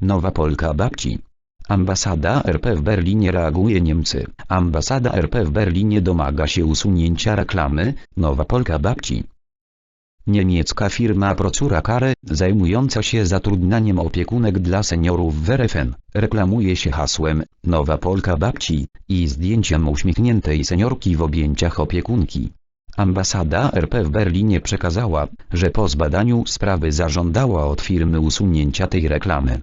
Nowa Polka babci. Ambasada RP w Berlinie reaguje Niemcy. Ambasada RP w Berlinie domaga się usunięcia reklamy, Nowa Polka babci. Niemiecka firma Procura Kare, zajmująca się zatrudnianiem opiekunek dla seniorów w RFN, reklamuje się hasłem Nowa Polka babci i zdjęciem uśmiechniętej seniorki w objęciach opiekunki. Ambasada RP w Berlinie przekazała, że po zbadaniu sprawy zażądała od firmy usunięcia tej reklamy.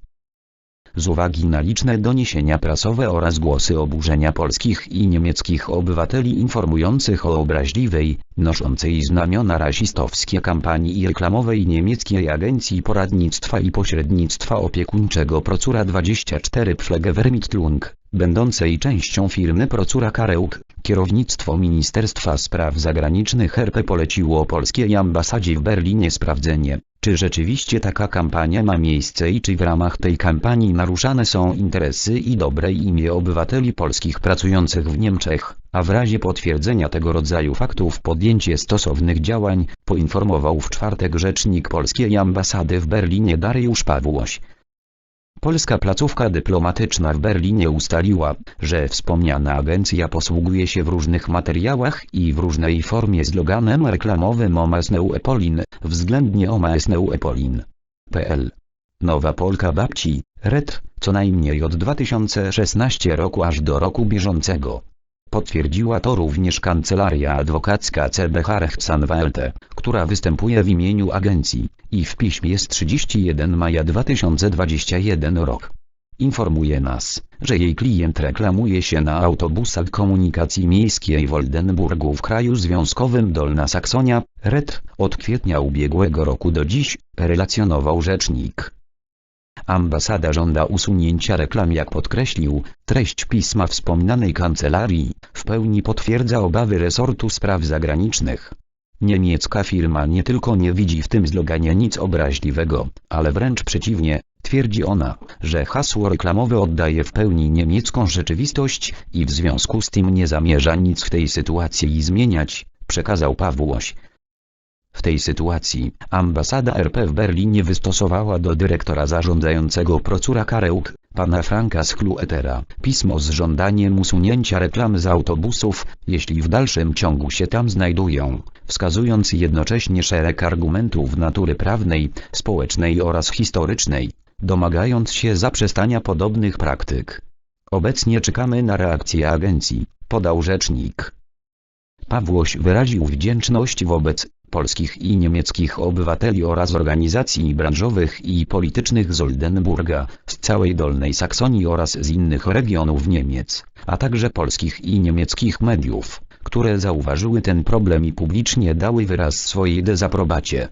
Z uwagi na liczne doniesienia prasowe oraz głosy oburzenia polskich i niemieckich obywateli informujących o obraźliwej, noszącej znamiona rasistowskie kampanii reklamowej niemieckiej Agencji Poradnictwa i Pośrednictwa Opiekuńczego Procura 24 Pflegevermittlung, będącej częścią firmy Procura Kareuk, kierownictwo Ministerstwa Spraw Zagranicznych RP poleciło polskiej ambasadzie w Berlinie sprawdzenie, czy rzeczywiście taka kampania ma miejsce i czy w ramach tej kampanii naruszane są interesy i dobre imię obywateli polskich pracujących w Niemczech, a w razie potwierdzenia tego rodzaju faktów podjęcie stosownych działań, poinformował w czwartek rzecznik polskiej ambasady w Berlinie Dariusz Pawłoś. Polska placówka dyplomatyczna w Berlinie ustaliła, że wspomniana agencja posługuje się w różnych materiałach i w różnej formie sloganem reklamowym Omasneuepolin, względnie Omasneuepolin.pl. Nowa Polka babci, RED, co najmniej od 2016 roku aż do roku bieżącego. Potwierdziła to również kancelaria adwokacka CBH Rechtsanwälte, która występuje w imieniu agencji, i w piśmie z 31 maja 2021 rok. Informuje nas, że jej klient reklamuje się na autobusach komunikacji miejskiej w Oldenburgu w kraju związkowym Dolna Saksonia, RED, od kwietnia ubiegłego roku do dziś, relacjonował rzecznik. Ambasada żąda usunięcia reklam jak podkreślił, treść pisma wspomnianej kancelarii, w pełni potwierdza obawy resortu spraw zagranicznych. Niemiecka firma nie tylko nie widzi w tym sloganie nic obraźliwego, ale wręcz przeciwnie, twierdzi ona, że hasło reklamowe oddaje w pełni niemiecką rzeczywistość i w związku z tym nie zamierza nic w tej sytuacji zmieniać, przekazał Pawłoś. W tej sytuacji, ambasada RP w Berlinie wystosowała do dyrektora zarządzającego Procura Kareuk, pana Franka Schluetera, pismo z żądaniem usunięcia reklam z autobusów, jeśli w dalszym ciągu się tam znajdują, wskazując jednocześnie szereg argumentów natury prawnej, społecznej oraz historycznej, domagając się zaprzestania podobnych praktyk. Obecnie czekamy na reakcję agencji, podał rzecznik. Pawłoś wyraził wdzięczność wobec polskich i niemieckich obywateli oraz organizacji branżowych i politycznych z Oldenburga, z całej Dolnej Saksonii oraz z innych regionów Niemiec, a także polskich i niemieckich mediów, które zauważyły ten problem i publicznie dały wyraz swojej dezaprobacie.